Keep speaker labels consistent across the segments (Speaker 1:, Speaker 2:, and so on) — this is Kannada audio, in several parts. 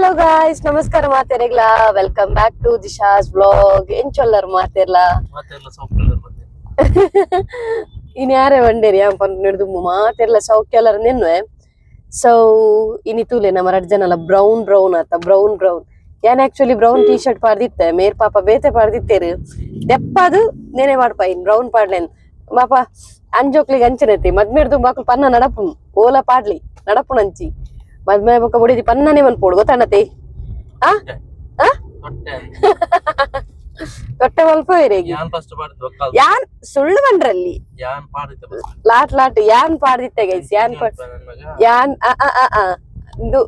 Speaker 1: ಹಲೋ ಗಾಯ್ಸ್ ನಮಸ್ಕಾರ ಮಾತೇರಿಗ್ಲ. Welcome back to Disha's blog
Speaker 2: ಏನ್ ಚೊಲ್ಲರ್ ಮಾತೇರ್ಲ?
Speaker 1: ಇನ್ ಯಾರೇ ಒಂಡೇರಿ ಯಾಪನ್ ನಡೆದು ಮಾತೆರ್ಲ ಸೌಖ್ಯಲ್ಲರ್ ನೆನ್ವೆ ಸೊ ಇನಿ ತೂಲೆ ನಮ್ಮ ರಡ್ ಜನಲ ಬ್ರೌನ್ ಬ್ರೌನ್ ಆತ ಬ್ರೌನ್ ಬ್ರೌನ್ ಏನ್ ಆಕ್ಚುಲಿ ಬ್ರೌನ್ ಟೀ ಶರ್ಟ್ ಪಾಡ್ದಿತ್ತೆ? ಮೇರ್ ಪಾಪ ಬೇತೆ ಪಾಡ್ದಿತ್ತೇರು. ದೆಪ್ಪದು ನೇನೆ ಮಾಡ್ಪ ಇನ್ ಬ್ರೌನ್ ಪಾಡ್ಲೆನ್ ಪಾಪ ಅಂಜೋಕ್ಲಿಗೆ ಅಂಚನೈತಿ ಮದ್ಮೇಡ್ದು ಬಾಕುಲ್ ಪನ್ನ ನಡಪು ಓಲ ಪಾಡ್ಲಿ ನಡಪು ಅಂಚಿ. ಮದ್ಮೆ ಬೊಕ್ಕ ಬುಡಿದಿ ಪನ್ನನೆ ಗೊತ್ತಾಣತೆ ಹಾ ಆ?
Speaker 2: ಹೊಟ್ಟೆ
Speaker 1: ತೊಟ್ಟೆ. ಮಲ್ಪ ಇರೇಗಿ
Speaker 2: ಯಾನ್
Speaker 1: ಸುಳ್ಳು
Speaker 2: ಬಂದ್ರಲ್ಲಿ?
Speaker 1: ಲಾಟ್ ಲಾಟ್ ಯಾನ್ ಪಾಡ್ದಿತ್ತೆ ಗೈಸ್ ಯಾನ್ ಯಾನ್ ಇದು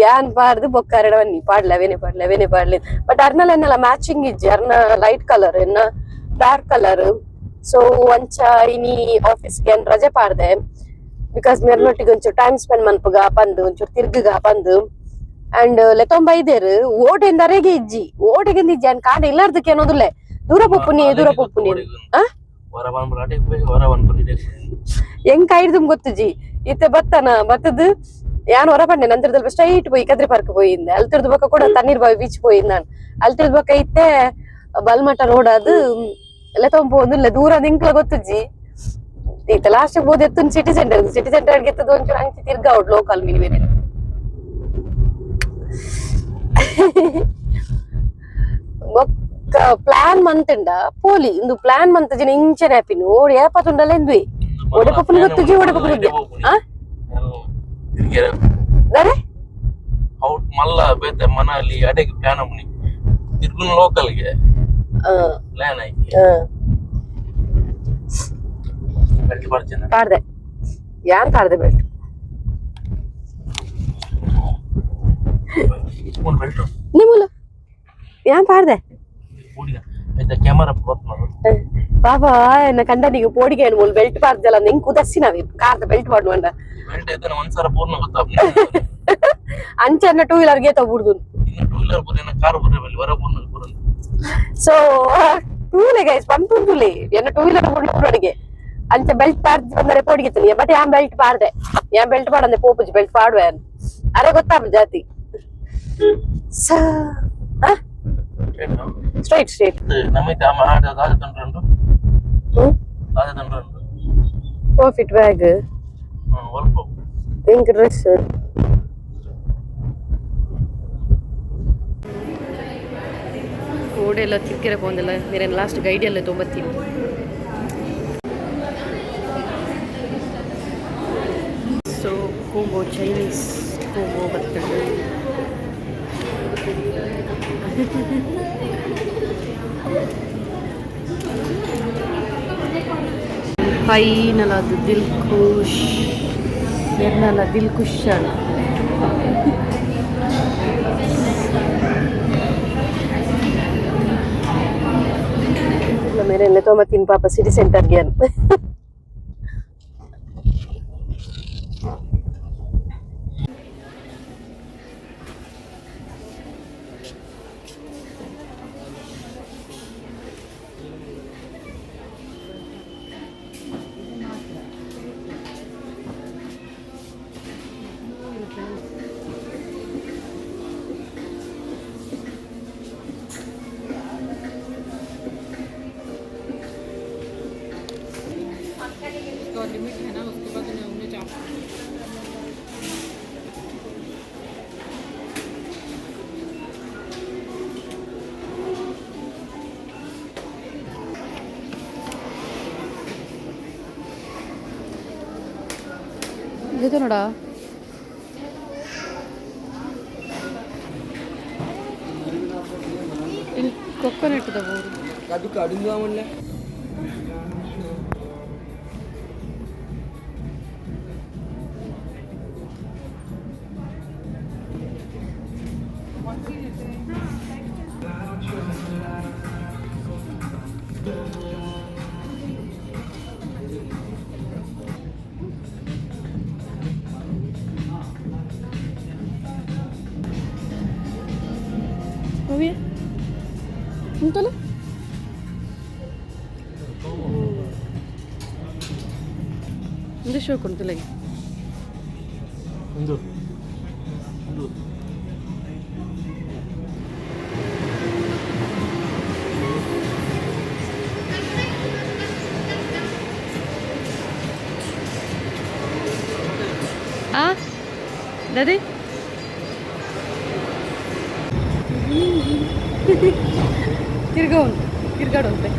Speaker 1: ಯಾನ್ ಪಾಡ್ದು ಬೊಕ್ಕ ಎರಡ ಬನ್ನಿ ಪಾಡ್ಲ ಅವೇನೆ ಪಾಡ್ಲ ಅವೇನೆ ಪಾಡ್ಲಿ ಬಟ್ ಅರ್ನಲ್ ಎನ್ನಲ್ಲ ಮ್ಯಾಚಿಂಗ್ ಇಜ್ಜಿ ಅರ್ನ ಲೈಟ್ ಕಲರ್ ಎನ್ನ ಡಾರ್ಕ್ ಕಲರ್ ಸೊ ಒಂಚ ಇನಿ ಆಫೀಸ್ಗೆ ರಜೆ ಪಾಡ್ದೆ ಬಿಕಾಸ್ మెరనొట్టికి కొంచెం ಟೈಮ್ ಸ್ಪೆಂಡ್ మనపుగా పందు ಒಂಚೂರು తిరుగుగా పందు ಅಂಡ್ ಲೆತ್ತೊಂಬ ಇದೇರು ಓಟ್ ಇಜ್ಜಿ. ಓಟಿಗೆ ಇಜ್ಜಿ ಅನ್ ಕಾಂಡ ಇಲ್ಲಾರ್ದಕ್ಕೆ ಅನ್ನೋದಿಲ್ಲ. ದೂರ ಪುಪ್ಪುನಿ ದೂರ ಪುಪ್ಪುನಿ.
Speaker 2: ಹೆಂಗ್
Speaker 1: ಕಾಯ್ದು ಗೊತ್ತಜ್ಜಿ ಇತ್ತೆ ಬತ್ತನ ಬತ್ತದ ಯಾನ್ ಹೊರ ಬಂದೆ ನಂತರದಲ್ಲಿ ಸ್ಟ್ರೈಟ್ ಪೋಯಿ ಕದ್ರಿ ಪಾರ್ಕ್ ಪೋಯಿಂದ. ಅಲ್ಲಿ ತಿರ್ದ ಬಕ್ಕ ಕೂಡ ತಣ್ಣೀರ್ ಬಾವಿ ಬೀಚ್ ಪೋಯಿಂದ ನಾನು. ಅಲ್ಲಿ ತಿರ್ದ ಬಕ್ಕ ಇತ್ತೆ ಬಲ್ಮಠ ರೋಡ್ ಅದು. ಲೆತ್ತೊಂಬ ಒಂದಿಲ್ಲ ದೂರ ನಿಂಕ್ಲ ಗೊತ್ತಜ್ಜಿ ಇತ್ತೆ ಲಾಸ್ಟ್ ಬೋದ್ ಎತ್ತು ಸಿಟಿ ಸೆಂಟರ್ ಸಿಟಿ ಸೆಂಟರ್ ಗೆತ್ತದ ಒಂಚೂರು ಅಂಚಿ ತಿರ್ಗ ಅವ್ಳು ಲೋಕಲ್ ಮಿನಿ ಬೇರೆ ಬೊಕ್ಕ ಪ್ಲಾನ್ ಮಂತಂಡ ಪೋಲಿ ಇಂದು ಪ್ಲಾನ್ ಮಂತ್ ಜನ ಇಂಚನೆ ಹ್ಯಾಪಿನು ಓಡಿ ಏಪತ್ತುಂಡಲ್ಲ ಎಂದ್ವಿ ಒಡೆ ಪಪ್ಪನ ಗೊತ್ತುಜಿ ಒಡೆ ಪಪ್ಪನ ಗೊತ್ತೇ ಆ?
Speaker 2: ತಿರ್ಗಿ ಔಟ್ ಮಲ್ಲ ಬೇತೆ ಮನಾಲಿ ಅಡೆಗೆ ಪ್ಲಾನ್ ಅಮ್ಮನಿ ತಿರ್ಗುನ ಲೋಕಲ್ಗೆ ಪ್ಲಾನ್ ಆಯ್ತು
Speaker 1: ಪಾಡ್ದೆ. ಯಾನ್ ಪಾಡ್ದೆ ಬೆಲ್ಟ್? ನಿಮ್ಮಲ್ಲ ಯಾನ್ ಪಾಡ್ದೆ? ಆ, ಪಾಪ ಎನ್ನ ಕಂಡನಿಗೆ ಪೋಡಿಗೆ ಅನ್ಮೂಲ್ ಬೆಲ್ಟ್ ಪಾಡ್ದಲ್ಲ ನಿಂಗ್ ಕುದಸ್ಸಿ ನಾವಿ ಕಾರ್ದ ಬೆಲ್ಟ್ ಮಾಡುವಂಡ
Speaker 2: ಬೆಲ್ಟ್ ಇದ್ದಾನೆ ಒಂದ್ಸಲ ಪೂರ್ಣ ಗೊತ್ತಾಗ
Speaker 1: ಅಂಚನ್ನ ಟೂ ವೀಲರ್ಗೆ ತಗೊಬಿಡ್ದು
Speaker 2: ಇನ್ನು ಟೂ ವೀಲರ್ ಬರೀ ಕಾರ್ ಬರೀ ಬಲ್ಲಿ ಪೂರ್ಣ ಬರೋದು
Speaker 1: ಸೊ ಟೂಲೆ ಗೈಸ್ ಪಂಪುಂದುಲೆ ಎನ್ನ ಟೂ ವೀಲರ್ ಮುಳ್ಳೋಡಿಗೆ ಅಂಚ ಬೆಲ್ಟ್ ಪಾಡ್ದು ಬಂದರೆ ಪೋಡಿಗೆ ಬಟ್ ಯಾನ್ ಬೆಲ್ಟ್ ಪಾಡ್ದೆ ಯಾನ್ ಬೆಲ್ಟ್ ಪಾಡಂದೆ ಪೋಪುಜಿ ಬೆಲ್ಟ್ ಪಾಡುವೆ ಅನ್ ಅರೆ ಗೊತ್ತಾಪ ಜಾತಿ ಸ ಸ್ಟ್ರೈಟ್ ಸ್ಟ್ರೈಟ್
Speaker 2: ನಮ್ಮೈತೆ ಅಮ್ಮ ಆಡ ದಾದ ತಂಡ್ರಂಡು
Speaker 1: ಹ್ಮ್
Speaker 2: ದಾದ ತಂಡ್ರಂಡು
Speaker 1: ಪ್ರಾಫಿಟ್ ಬ್ಯಾಗ್
Speaker 2: ಹ್ಮ್ ಒಲ್ಪ
Speaker 1: ಪಿಂಕ್ ಡ್ರೆಸ್ ಓಡೆಲ್ಲ ತಿರ್ಕೆರೆ ಪೋಂದೆಲ್ಲ ನೀರೇನು ಲಾಸ್ಟ್ ಗೈಡ್ ಎಲ್ಲ ತೊಂಬತ್ತೀನಿ ಸೊ ಕೋಂಬೋ ಚೈನೀಸ್ ಕೋಂಬೋ ಬರ್ತದೆ ಫೈನಲ್ ಅದು ದಿಲ್ ಖುಷ್ ಎನ್ನಲ್ಲ ದಿಲ್ ಖುಷ್ ಅಲ್ಲ ಮೇಲೆ ಎಲ್ಲ ತೊಂಬತ್ತೀನಿ ಪಾಪ ಸಿಟಿ ಸೆಂಟರ್ಗೆ ಅಂತ ಇದು ನೋಡ ಇಲ್ಲಿ ಕೊಕೊನಟ್ ತಗೋರು
Speaker 3: ಅದು ಕಡಿಮೆ
Speaker 1: show con tu lei. Andu.
Speaker 2: Andu. Ah?
Speaker 1: Daddy? తిరగవు తిరగడం ఉంటాయి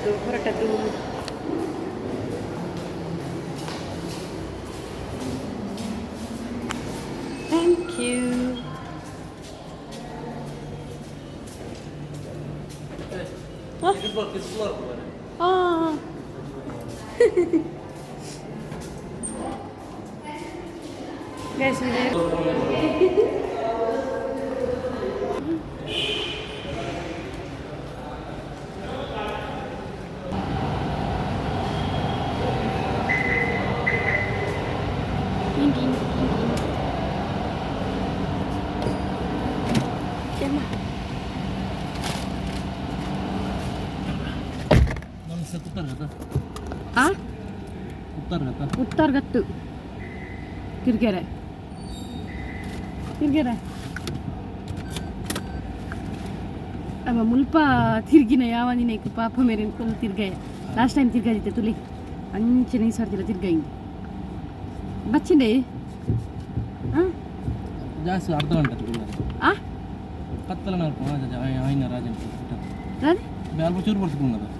Speaker 1: ಹೊರಟದ್ದು ಹೊರಟದ್ದು ಥ್ಯಾಂಕ್ ಯು ಹಾಂ ಗೈಸ್ ಆ? ಉತ್ತರ್ಗತ್ತು ಕಿರ್ಗೆರೆ. ಕಿರ್ಗೆರೆ. ಅವ ಮುಲ್ಪ ತಿರ್ಗಿನ ಯಾವ ದಿನ ಪಾಪ ಮೇರೆ ಫುಲ್ ತಿರ್ಗಾಯ ಲಾಸ್ಟ್ ಟೈಮ್ ತಿರ್ಗಾದಿತ್ತೆ ತುಲಿ. ಅಂಚನೆ ಸರ್ತಿಲ್ಲ ತಿರ್ಗಾಯಿ ಬಚ್ಚಿಂಡೆ?
Speaker 2: ಜಾಸ್ತಿ ಅರ್ಧ ಗಂಟೆ
Speaker 1: ಆ?
Speaker 2: ಕತ್ತಲ ನಾಲ್ಕು
Speaker 1: ರಾಜ
Speaker 2: ಬ್ಯಾಲ್ಬ ಚೂರು ಬರ್ತದೆ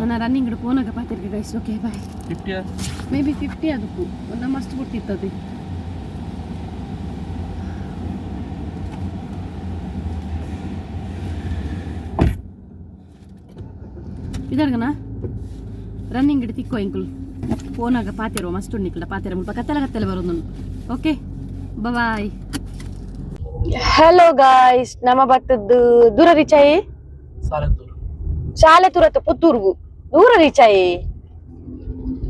Speaker 1: ನನ್ನ ರನ್ನಿಂಗ್ ಪೋನಾಗ ಪಾತಿರ್ಗೆ ಗೈಸ್ ಓಕೆ ಬಾಯ್
Speaker 2: ಫಿಫ್ಟಿಯಾ
Speaker 1: ಮೇ ಬಿ ಫಿಫ್ಟಿ ಅದಕ್ಕೂ ಒಂದು ಮಸ್ತ್ ಕೊಡ್ತಿತ್ತದು ಇದರ್ಗನ? ರನ್ನಿಂಗ್ ಇಡ್ ತಿಕ್ಕೋ ಎಂಕುಲ್ ಫೋನಾಗ ಪಾತಿರುವ ಮಸ್ತ್ ಉಣ್ಣಿಕ್ಲ ಪಾತಿರ. ಮುಲ್ಪ ಕತ್ತಲ ಕತ್ತಲೆ ಬರೋದು ಓಕೆ ಬಾಯ್ ಹಲೋ ಗಾಯ್ಸ್ ನಮ್ಮ ಬತ್ತದ್ದು ದೂರ ರೀಚಾಯಿ
Speaker 2: ಸಾಲೆತ್ತೂರು
Speaker 1: ಶಾಲೆ ತುರತ್ತು ಪುತ್ತೂರ್ಗು ದೂರ ರೀಚಾಯಿ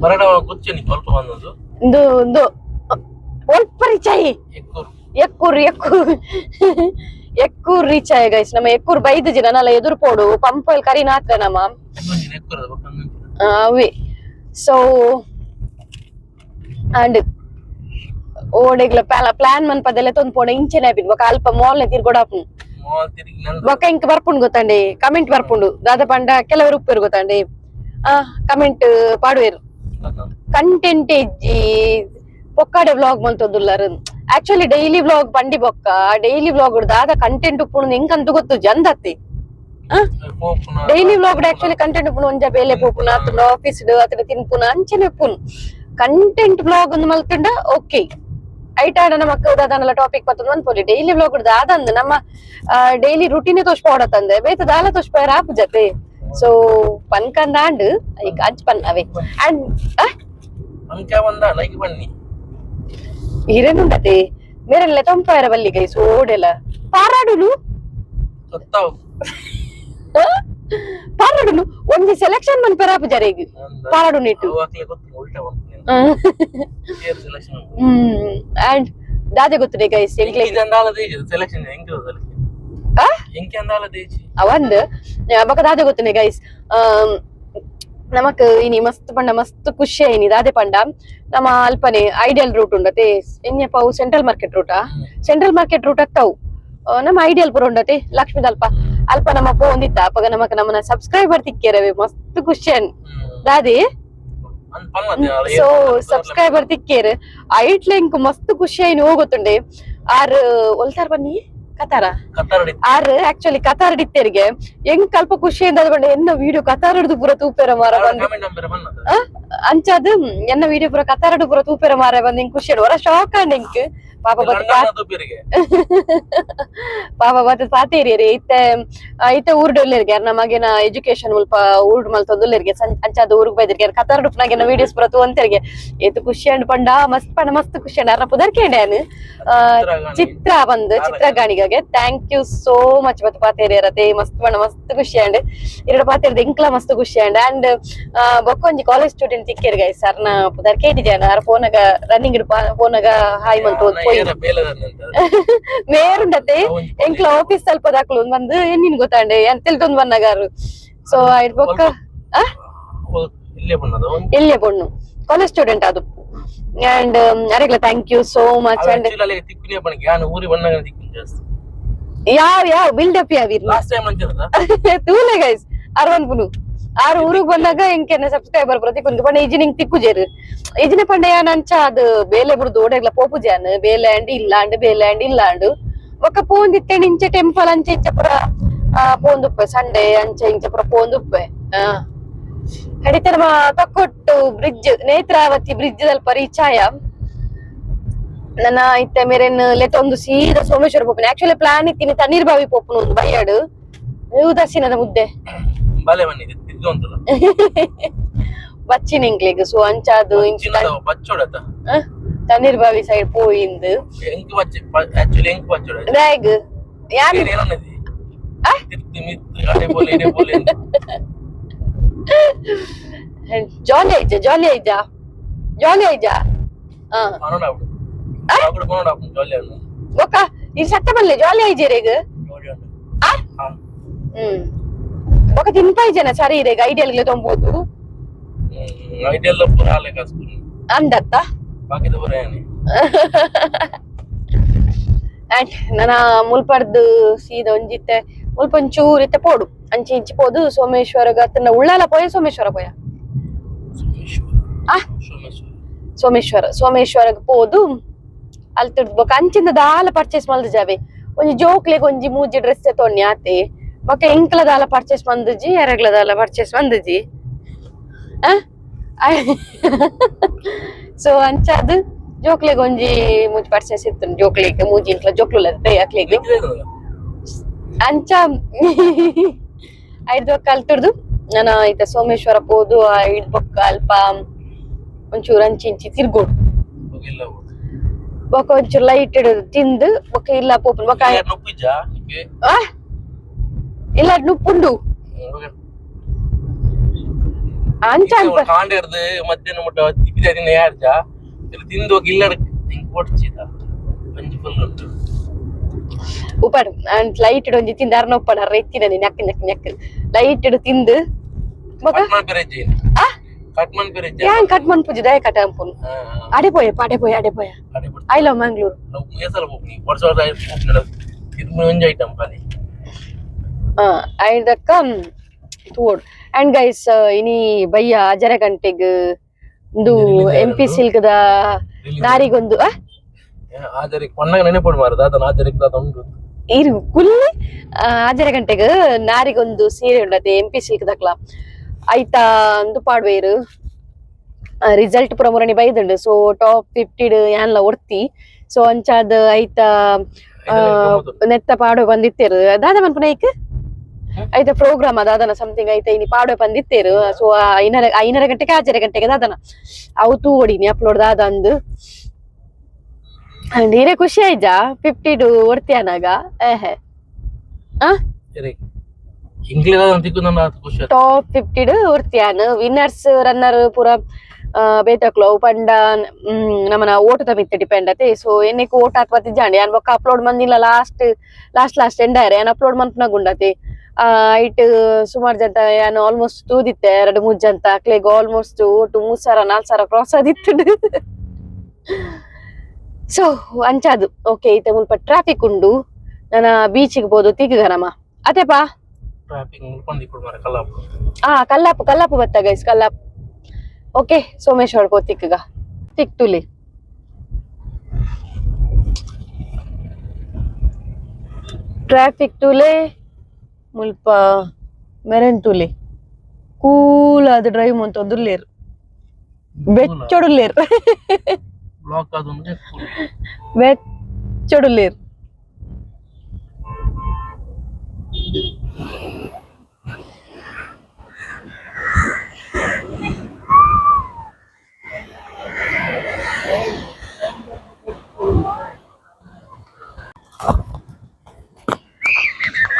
Speaker 2: ಬರಡ ಗೊಚ್ಚನಿ ಸ್ವಲ್ಪ ಬಂದದ್ದು
Speaker 1: ಒಂದು ಒಂದು ಸ್ವಲ್ಪ ರೀಚಾಯಿ
Speaker 2: ಎಕ್ಕೂರು
Speaker 1: ಎಕ್ಕೂರ್ ಎಕ್ಕೂರ್ ಎಕ್ಕೂರ್ ರೀಚ್ ಆಯ್ ಗೈಸ್ ನಮ್ಮ ಎಕ್ಕೂರ್ ಬೈದು ಜನ ನಲ್ಲ ಎದುರು ಪೋಡು ಪಂಪಲ್ ಕರಿ ನಾತ್ರ ನಮ್ಮ
Speaker 2: ಇನ್ನೊಂದಿನ ಎಕ್ಕೂರದ ಪಕ್ಕ ಇನ್ನೊಂದಿನ.
Speaker 1: ಆ, ಅವೆ ಸೊ ಅಂಡ್ ಓಡೆಗ್ಲ ಪ್ಲಾನ್ ಮನ್ಪದೆಲ್ಲ ತೊಂದ್ ಪೋಡ ಇಂಚೆನೆ ಆಪಿದ್ ಬೊಕ ಅಲ್ಪ ಮಾಲ್ನೆ ತಿರ್ಗೊಡಾಪು
Speaker 2: ಮಾಲ್ ತಿರುಗಿ ನಂದು
Speaker 1: ಬೊಕ ಇಂಕ್ ಬರ್ಪುಂಡು ಗೊತ್ತಂಡೆ ಕಮೆಂಟ್ ಬರ್ಪುಂಡು ದಾದ ಪಂಡ ಕೆಲವರು ಉಪ್ಪೇರು ಗೊತ್ತಂಡೆ ಆ ಕಮೆಂಟ್ ಪಾಡುವೆರು ಕಂಟೆಂಟ್ ಇಜ್ಜಿ ಪೊಕ್ಕಾಡೆ ವ್ಲಾಗ್ ಮಂತೊಂದುಲ್ಲರು ಆಕ್ಚುಲಿ ಡೈಲಿ ವ್ಲಾಗ್ ಪಂಡಿ ಬೊಕ್ಕ ಡೈಲಿ ವ್ಲಾಗ್ ದಾದ ಕಂಟೆಂಟ್ ಉಪ್ಪುಣು ಎಂಕಂತ ಗೊತ್ತು ಜಂದತ್ತಿ
Speaker 2: ಪೋಪುನ
Speaker 1: ಡೈಲಿ ವ್ಲಾಗ್ ಆಕ್ಚುಲಿ ಕಂಟೆಂಟ್ ಉಪ್ಪುನು ಒಂಜ ಬೇಲೆ ಪೋಪುನ ಅತನ ಆಫೀಸ್ ಅತನ ತಿನ್ಪುನ ಅಂಚನೆ ಉಪ್ಪುನು ಕಂಟೆಂಟ್ ವ್ಲಾಗ್ ಒಂದು ಮಲ್ತುಂಡ ಓಕೆ ಐಟಾಡ ನಮ್ಮ ಅಕ್ಕ ಲ ಟಾಪಿಕ್ ಪತ್ತೊಂದು ಅನ್ಪೋಲಿ ಡೈಲಿ ಉಡ್ದ ಅದಂದ ನಮ್ಮ ಡೈಲಿ ರುಟೀನೆ ತೋಷ್ಪೋಡತ್ತಂದೆ ಬೇತ ದಾಲ ತೋಷ್ಪಾರ ಆಪು ಜತೆ ಸೊ ಪನ್ಕಂದಾಂಡ್ ಈಗ ಅಜ್ ಪನ್ ಅವೇ ಅಂಡ್
Speaker 2: ಅಂಕ ಬಂದ ಲೈಕ್ ಬನ್ನಿ.
Speaker 1: ಹಿರೇನುಂಡತೆ ಮೇರೆಲ್ಲ ತೊಂಪಾಯರ ಬಲ್ಲಿ ಸೋಡೆಲ್ಲ? ಪಾರಾಡುಲು
Speaker 2: ಗೊತ್ತಾವು
Speaker 1: ಆ? ಪಾರಾಡುಲು ಒಂಜಿ ಸೆಲೆಕ್ಷನ್ ಮನ್ ಪೆರಾಪು ಜರೆಗ್ ಪಾರಾಡು ನೆಟ್ಟು ಹ್ಮ್. ಅಂಡ್ ದಾದೆ ಗೊತ್ತುನೆ ಗೈಸ್ ಅವಂದ್ ಬಕ ದಾದೆ ಗೊತ್ತನೆ ಗೈಸ್ ನಮಕ್ ಇನಿ ಮಸ್ತ್ ಪಂಡ ಮಸ್ತ್ ಖುಷಿ ಐನಿ ದಾದೆ ಪಂಡ. ನಮ್ಮ ಅಲ್ಪನೆ ಐಡಿಯಲ್ ರೂಟ್ ಉಂಡತೆ. ಎನ್ಯಪ್ಪ ಪೌ ಸೆಂಟ್ರಲ್ ಮಾರ್ಕೆಟ್ ರೂಟಾ ಸೆಂಟ್ರಲ್ ಮಾರ್ಕೆಟ್ ರೂಟ್ ಅತ್ತವು ಆ, ನಮ್ಮ ಐಡಿಯಲ್ ಪುರ ಉಂಡತೆ ಲಕ್ಷ್ಮೀದ ಅಲ್ಪ ನಮ್ಮ ನಮ್ಮ ಒಂದಿತ್ತ ಅಪ್ಪಗ ನಮಕ್ ನಮ್ಮನ ಸಬ್ಸ್ಕ್ರೈಬರ್ ತಿಕ್ಕೇರವೆ ಮಸ್ತ್ ಖುಷಿ ಅನ್ ದಾದಿ ಸೊ ಸಬ್ಸ್ಕ್ರೈಬ್ ಸಬ್ಸ್ಕ್ರೈಬರ್ ತಿಕ್ಕೇರ್ ಐಟ್ಲೆಂಕ್ ಮಸ್ತ್ ಖುಷಿ ಆಯ್ನಿ ಹೋಗುತ್ತುಂಡೆ. ಆರ್ ಒಲ್ತಾರ್ ಬನ್ನಿ ಕತಾರ? ಆರ್ ಆಕ್ಚುಲಿ ಕತಾರ್ ಡಿತ್ತೇರಿಗೆ ಹೆಂಗ್ ಕಲ್ಪ ಖುಷಿಯಿಂದ ಅದ್ಕೊಂಡೆ ಎನ್ನ ವಿಡಿಯೋ ಕತಾರ್ ಹಿಡಿದು ಪೂರ ತೂಪೇರ ಮಾರ ಬಂದು? ಅಂಚಾದ್ ಎನ್ನ ವಿಡಿಯೋ ಪೂರ ಕತ್ತಾರಡು ಪೂರ ತೂಪೇರ ಮಾರ ಬಂದ್ ಹಿಂಗ್ ಖುಷಿ ಹೊರ ಶಾಕ್ ಅಂಡ್ ಇಂಕ್ ಪಾಪ ಪಾಪ ಬತ್ ಪಾತೇರಿ ಇತ್ತೆ ಇತ್ತೆ ಊರ್ಡೊಲ್ಲಿರ್ಗೆ ನಮಗಿನ ಎಜುಕೇಶನ್ ಮುಲ್ಪ ಊರ್ಡ್ ಮಲ್ತೊಂದುಲ್ಲಿರ್ಗೆ ಅಂಚಾದ ಊರ್ಗ್ ಬೈದಿರ್ಗೆ ಕತ್ತಾರಡು ನಗಿನ ವಿಡಿಯೋಸ್ ಪೂರ ಅಂತಿರ್ಗೆ. ಏತು ಖುಷಿ ಅಂಡ್ ಪಂಡ ಮಸ್ತ್ ಪಂಡ ಮಸ್ತ್ ಖುಷಿ ಅಂಡ್ ಅರ್ನ ಪುದರ್ಕೇಂಡೆ ಅನ್
Speaker 2: ಚಿತ್ರಗಾಣಿ.
Speaker 1: ಚಿತ್ರ ಬಂದು ಚಿತ್ರಗಾಣಿಗೆ ಥ್ಯಾಂಕ್ ಯು ಸೋ ಮಚ್ ಬತ್ ಪಾತೇರಿ ಅರತೆ ಮಸ್ತ್ ಪಂಡ ಮಸ್ತ್ ಖುಷಿ ಅಂಡ್ ಇರಡ ಪಾತೇರಿದ ಇಂಕ್ಲ ಮಸ್ತ್ ಖುಷಿ ಅಂಡ್ ಅಂಡ್ ಬೊಕ್ಕೊಂಜಿ ಕಾಲೇಜ್ ಸ್ಟೂಡೆಂಟ್ ತಿಕ್ಕಿರ್ ಗೈಸ್ ಸರ್ ನಾ ಪುದರ್ ಕೇಟಿದ್ಯಾನ ಅರ ಫೋನಾಗ ರನ್ನಿಂಗ್ ಫೋನಾಗ ಹಾಯ್ ಮಂತ್ ಮೇರುಂಡತೆ ಎಂಕ್ಲ ಆಫೀಸ್ ಸ್ವಲ್ಪ ದಾಕ್ಲು ಬಂದು ಏನಿನ್ ಗೊತ್ತಾಂಡೆ? ಎಂತೆಲ್ಟೊಂದು ಬನ್ನಗಾರು ಸೊ ಐಡ್ ಬೊಕ್ಕ
Speaker 2: ಇಲ್ಲೇ
Speaker 1: ಬಣ್ಣು. ಕಾಲೇಜ್ ಸ್ಟೂಡೆಂಟ್ ಅದು. And ಅರೆಗ್ಲ thank you so much and
Speaker 2: ಜಾಸ್ತಿ?
Speaker 1: ಯಾವ ಬಿಲ್ಡ್ ಅಪ್ ಯಾವ ತೂಲೆ ಗೈಸ್ ಅರವನ್ ಪುನು. ಆರು ಊರಿಗೆ ಬಂದಾಗ ಇಂಕೆನ ಸಬ್ಸ್ಕ್ರೈಬರ್ ಪ್ರತಿ ಕುಂದು ಪಂಡ ಇಜಿನಿಂಗ್ ತಿಕ್ಕುಜೇರು ಇಜಿನ ಪಂಡ ನಂಚ ಅದು ಬೇಲೆ ಬಿಡುದು ಪೋಪು ಪೋಪುಜಾನ್ ಬೇಲೆ ಅಂಡ್ ಇಲ್ಲಾಂಡ್ ಬೇಲೆ ಅಂಡ್ ಇಲ್ಲಾಂಡ್ ಒಕ್ಕ ಪೋಂದಿತ್ತೆ ಇಂಚೆ ಟೆಂಪಲ್ ಅಂಚೆ ಇಂಚ ಪುರ ಪೋಂದುಪ್ಪೆ. ಸಂಡೆ ಅಂಚೆ ಇಂಚೆ ಪುರ ಪೋಂದುಪ್ಪೆ. ಹಡಿತರ ತಕ್ಕೊಟ್ಟು ಬ್ರಿಡ್ಜ್ ನೇತ್ರಾವತಿ ಬ್ರಿಡ್ಜ್ ದಲ್ಪ ರೀಚ್ ಆಯ. ನನ್ನ ಇತ್ತೆ ಮೇರೆನ್ ಲೆತ್ತೊಂದು ಸೀದಾ ಸೋಮೇಶ್ವರ ಪೋಪನೆ. ಆಕ್ಚುಲಿ ಪ್ಲಾನ್ ಇತ್ತೀನಿ. ತಣ್ಣೀರ್ ಬಾವಿ ಪೋಪುನ ಒಂದು ಬಯ್ಯಾಡು ಉದಾಸೀನದ ಮುದ್ದೆ.
Speaker 2: ಬಲೆ ಬನ್ನಿದೆ ತಿರ್ಗಿ ಉಂಟಲ್ಲ
Speaker 1: ಬಚ್ಚಿನ ಇಂಕ್ಲಿಗ್ ಸೊ ಅಂಚಾದು ಇಂಚ
Speaker 2: ಚಿನ್ನದ ಬಚ್ಚೋಡತ
Speaker 1: ತಣ್ಣೀರ್ ಬಾವಿ ಸೈಡ್ ಪೋಯಿಂದು
Speaker 2: ಎಂಕ್ ಬಚ್ಚ ಆಕ್ಚುಲಿ ಎಂಕ್ ಬಚ್ಚೋಡ
Speaker 1: ಬ್ಯಾಗ್. ಯಾನ್
Speaker 2: ಏನನ್ನದಿ ತಿರ್ತಿ ಮಿತ್ರಿ ಅಡೆ ಬೋಲೆ ಇಡೆ ಬೋಲೆ
Speaker 1: ಜಾಲಿ ಐಜ ಜಾಲಿ ಐಜ ಜಾಲಿ ಐಜ ಹಾ.
Speaker 2: ಮಾಡೋಣ ಅವ್ನು ಅವ್ರು ಮಾಡೋಣ ಅವ್ನು ಜೊಲ್ಲೆ ಅವ್ನು
Speaker 1: ಬೊಕ್ಕ ಈ ಸತ್ತ ಬಲ್ಲೆ ಜಾಲಿ ಐಜೆ ರೇಗ
Speaker 2: ಜೊಲ್ಲೆ ಅವ್ನು
Speaker 1: ಆ?
Speaker 2: ಹಾ.
Speaker 1: ಹ್ಮ್. ತಿನ್ಪೈ ಜನ ಸರಿ ರೇಗ ಐಡಿಯಲ್ಗೆ ತೊಂಬೋದು
Speaker 2: ಐಡಿಯಲ್ಲ ಪೂರ ಆಲೆ ಕಾಸ್ಕೊಂಡು ಬಾಕಿದ ಪೂರ ಏನೇ
Speaker 1: ಆಂಡ್ ನನ್ನ ಮುಲ್ಪಡ್ದು ಒಂಜಿತ್ತೆ ಮುಲ್ಪ ಒಂಚೂರು ಇತ್ತೆ ಪೋಡು ಅಂಚಿ ಇಂಚಿ ಪೋದು ಸೋಮೇಶ್ವರಗ ಅತ್ತನ ಉಳ್ಳಾಲ ಪೋಯ ಸೋಮೇಶ್ವರ ಪೋಯ
Speaker 2: ಸೋಮೇಶ್ವರ
Speaker 1: ಆ
Speaker 2: ಸೋಮೇಶ್ವರ
Speaker 1: ಸೋಮೇಶ್ವರ ಸೋಮೇಶ್ವರಗ್ ಪೋದು ಅಲ್ಲಿ ತಿಡ್ಬೇಕು ಅಂಚಿಂದ ದಾಲ ಪರ್ಚೇಸ್ ಮಲ್ದ ಜಾವೆ ಒಂಜಿ ಜೋಕ್ಲೆಗ್ ಒಂಜಿ ಮೂಜಿ ಡ್ರೆಸ್ ತೊಣ್ಣಿ ಆತೆ ಇಂಕ್ಲದಾಲ ಪರ್ಚೇಸ್ ಮಂದಜಿ ಎರಗ್ಲ ದಾಲ ಪರ್ಚೇಸ್ ಮಂದಜಿ ಸೊ ಅಂಚಾದ್ ಜೋಕ್ಲೆಗ್ ಒಂಜಿ ಮೂಜಿ ಪರ್ಚೇಸ್ ಇತ್ತು ಜೋಕ್ಲೆಗ್ ಮೂಜಿ ಇಂಕ್ಲ ಜೋಕ್ಲು ತೈ ಹಾಕ್ಲಿಗೆ. ಅಂಚ ಐದ್ ಬೊಕ್ಕ ಅಲ್ತುರ್ದು ನನ್ನ ಐತ ಸೋಮೇಶ್ವರ ಪೋದು ಐದ್ ಬೊಕ್ಕ ಅಲ್ಪ ಒಂಚೂರು ಅಂಚಿ ಇಂಚಿ ತಿರ್ಗೋಡು. ಬೊಕ್ಕ ಒಂಚೂರು ಲೈಟ್ ಇಡೋದು ತಿಂದು ಬೊಕ್ಕ ಇಲ್ಲ ಪೋಪನ್ ಬೊಕ್ಕ
Speaker 2: ನೊಪ್ಪಿಜ ನಿಮಗೆ
Speaker 1: ಆ? ಇಲ್ಲ ನುಪ್ಪುಂಡು ಅಂಚ ಅನ್ಪ
Speaker 2: ಕಾಂಡ ಹಿಡ್ದು ಮಧ್ಯಾಹ್ನ ಮುಟ್ಟ ತಿಪ್ಪಿದ ದಿನ ಯಾರ್ಜ? ಇಲ್ಲಿ ತಿಂದು ಹೋಗಿ ಇಲ್ಲ ಹಿಂಗ್ ಕೊಡ್ಚಿದ ಮಂಜು ಫುಲ್ ಉಂಟು
Speaker 1: ಉಪಡ್ ಅಂಡ್ ಲೈಟ್ ಇಡು ಒಂಜಿ ತಿಂದು ಅರ್ನ ಉಪ್ಪಡ ಎತ್ತಿನ ನೆಕ್ ನೆಕ್ ನೆಕ್ ಲೈಟ್ ಇಡು ತಿಂದು. ಬೊಕ್ಕ
Speaker 2: ಕಟ್ಮನ್ ಪೆರೆಜ್ಜಿ
Speaker 1: ಆ?
Speaker 2: ಕಟ್ಮನ್ ಪೆರೆಜ್ಜಿ
Speaker 1: ಯಾನ್ ಕಟ್ ಮನ್ಪುಜಿ ದಯ ಕಟ ಅಂಪುನು ಅಡೆ ಪೋಯ ಪಾಡೆ ಪೋಯ ಅಡೆ ಪೋಯ.
Speaker 2: ಅಡೆ ಬಿಡ್ತು
Speaker 1: ಐ ಲವ್ ಮ್ಯಾಂಗ್ಳೂರ್
Speaker 2: ನಾವು ಮೇಸಲ ಹೋಗ್ನಿ ವರ್ಷ ವರ್ಷ ಹೋಗ್ನಡ ಇದು ಮುಂಜ ಐಟಮ್ ಖಾಲಿ.
Speaker 1: ಐದಕ್ಕ ತೋಡ್. ಅಂಡ್ ಗೈಸ್ ಇನಿ ಬಯ್ಯ ಅಜರ ಗಂಟೆಗ್ ಒಂದು ಎಂ ಪಿ ಸಿಲ್ಕ್ ದ ನಾರಿಗೊಂದು ಇರು ಕುಲ್ಲಿ? ಅಜರ ಗಂಟೆಗ್ ನಾರಿಗೊಂದು ಸೀರೆ ಉಂಡತೆ ಎಂ ಪಿ ಸಿಲ್ಕ್ ದಕ್ಲ. ಐತಾ ಅಂದು ಪಾಡ್ವೇರು ರಿಸಲ್ಟ್ ಪುರ ಮುರಣಿ ಬೈದುಂಡು ಸೊ ಟಾಪ್ ಫಿಫ್ಟಿಡ್ ಯಾನ್ಲ ಒಡ್ತಿ. ಸೊ ಅಂಚಾದ್ ಐತ ನೆತ್ತ ಪಾಡೋ ಬಂದಿತ್ತೇರು. ದಾದ ಮನ್ಪುನ ಐತ ಪ್ರೋಗ್ರಾಮ್ ಅದನ್ನ ಸಮಥಿಂಗ್ ಐತ ಇನಿ ಪಾಡೋ ಬಂದಿತ್ತೇರು. ಸೊ ಐನರ ಐನರ ಗಂಟೆಗೆ ಆಚರೆ ಗಂಟೆಗೆ ದಾದನ ಅವು ತೂ ಓಡಿನಿ ಅಪ್ಲೋಡ್ ದಾದ ಅಂದು ನೀರೇ ಖುಷಿ ಆಯ್ಜ ಫಿಫ್ಟಿ ಟು ಒಡ್ತಿಯಾನಾಗ ಏಹೆ. ಟಾಪ್ ಫಿಫ್ಟಿ ಒಡ್ತಿಯಾನ್ ವಿನ್ನರ್ಸ್ ರನ್ನರ್ ಪೂರ ಬೇತಕ್ಲೋ ಪಂಡ ನಮ್ಮನ ಓಟದ ಮಿತ್ತ ಡಿಪೆಂಡ್ ಅತೆ ಸೊ ಎನ್ನೆಕ್ ಓಟ್ ಹಾಕ್ಬತ್ತಿ ಜಾಂಡಿ ಯಾನ್ ಬೊಕ್ಕ ಅಪ್ಲೋಡ್ ಮಂದಿಲ್ಲ ಲಾಸ್ಟ್ ಲಾಸ್ಟ್ ಲಾಸ್ಟ್ ಎಂಡಾರೆ ಯಾನ್ ಅಪ್ಲೋಡ್ ಮನ್ಪನ ಗುಂಡತೆ? ಆ ಐಟ್ ಸುಮಾರು ಜನ ಏನು ಆಲ್ಮೋಸ್ಟ್ ತೂದಿತ್ತೆ ಎರಡು ಮೂರು ಜನ ಅಕ್ಲೆಗ್ ಆಲ್ಮೋಸ್ಟ್ ಒಟ್ಟು ಮೂರ್ ಸಾವಿರ ನಾಲ್ಕು ಸಾವಿರ ಕ್ರಾಸ್ ಆದಿತ್ತು. ಸೊ ಅಂಚಾದು ಓಕೆ ಈತ ಮುಲ್ಪ ಟ್ರಾಫಿಕ್ ಉಂಡು. ನನ್ನ ಬೀಚಿಗೆ ಬೋದು ತಿಗ್ಗನಮ್ಮ
Speaker 2: ಅದೇ ಅತೆಪಾ
Speaker 1: ಆ ಕಲ್ಲಾಪು ಕಲ್ಲಾಪು ಬತ್ತ ಗೈಸ್ ಕಲ್ಲಾಪು. ಓಕೆ ಸೋಮೇಶ್ವರ್ ಪೋ ತಿಕ್ ತಿಕ್ತುಲಿ ಟ್ರಾಫಿಕ್ ತುಲೇ. ಮುಲ್ಪ ಮೆರೆನ್ ತುಲೆ ಕೂಲ್ ಆದ ಡ್ರೈವ್ ಮಂತೊಂದುಲ್ಲೇರು ಬೆಚ್ಚೊಡುಲ್ಲೇರ್
Speaker 2: ಬ್ಲಾಕ್ ಆದ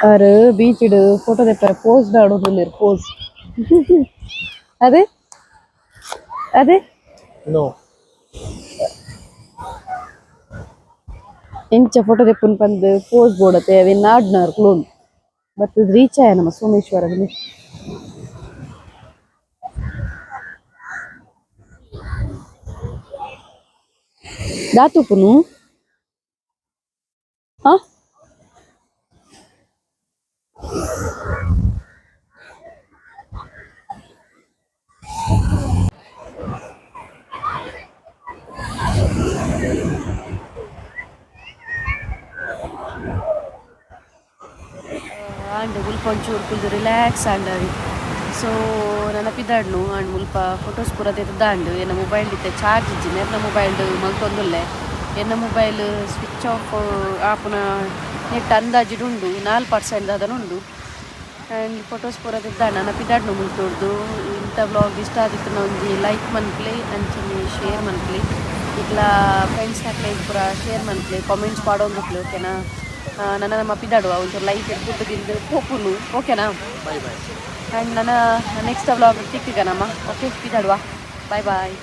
Speaker 2: ಅಂದ್ರೆ full.
Speaker 1: ಬೆಚ್ಚೊಡುಲ್ಲೇರ್ ಅರೆ ಬೀಚ್ ಇಡು ಫೋಟೋ ತೆಪ್ಪರೆ ಪೋಸ್ ಆಡೋದಿಲ್ಲ ಪೋಸ್ ಅದೇ ಅದೇ
Speaker 2: No.
Speaker 1: ಎಂಚ ಫೋಟೋ ತೆಪ್ಪನ್ ಪಂದ್ ಪೋಸ್ ಬೋಡತೆ ಅವೆ ನಾಡ್ನಾರ್ ಕ್ಲೋನ್ ಬತ್ ರೀಚ್ ಆಯ ನಮ್ಮ ಸೋಮೇಶ್ವರ ದಾತುಪುನು ಹಾ ಆಂಡ್ ಮುಲ್ಪ ಒಂಚೂರು ಕುಲ್ದು ರಿಲ್ಯಾಕ್ಸ್ ಆಂಡವಿ ಸೊ ನನ್ನ ಪಿದಾಡ್ನು ಆಂಡ್ ಮುಲ್ಪ ಫೋಟೋಸ್ ಪೂರ ತೆಗ್ದಾಂಡ್. ಎನ್ನ ಮೊಬೈಲ್ ಇತ್ತೆ ಚಾರ್ಜ್ ಇಜ್ಜಿನ ಎನ್ನ ಮೊಬೈಲ್ ಮಲ್ಕೊಂದುಲ್ಲೆ ಎನ್ನ ಮೊಬೈಲ್ ಸ್ವಿಚ್ ಆಫ್ ಆಪುನ ನೆಟ್ ಅಂದಾಜಿಡುಂಡು. ನಾಲ್ಕು ಪರ್ಸೆಂಟ್ ಅದನುಂಡು ಆ್ಯಂಡ್ ಫೋಟೋಸ್ ಪೂರ ತೆಗ್ದಾಂಡ್. ನನ್ನ ಪಿದಾಡ್ನು ಮುಲ್ತೊಡ್ದು? ಇಂಥ ಬ್ಲಾಗ್ ಇಷ್ಟ ಆದಿತ್ತು ಒಂಜಿ ಲೈಕ್ ಮನ್ಕ್ಲಿ ಅಂಚಿನಿ ಶೇರ್ ಮನ್ಕ್ಲಿ ಇಟ್ಲ ಫ್ರೆಂಡ್ಸ್ ಹಾಕ್ಲೈ ಪೂರ ಶೇರ್ ಮನ್ಕ್ಲಿ ಕಾಮೆಂಟ್ಸ್ ಮಾಡೋಂದಿಕ್ಲಿ ಓಕೆನಾ? ನನ್ನ ನಮ್ಮ ಪಿದಾಡುವ ಒಂಚೂರು ಲೈಕ್ ಫುಡ್ ತಿಂದು ಹೋಗ್ಬೋದು. ಓಕೆನಾ. ಆ್ಯಂಡ್ ನನ್ನ ನೆಕ್ಸ್ಟ್ ವ್ಲಾಗ್ ತಿಕ್ಕಿಗ ನಮ್ಮ ಓಕೆ ಪಿದಾಡುವ. ಬಾಯ್ ಬಾಯ್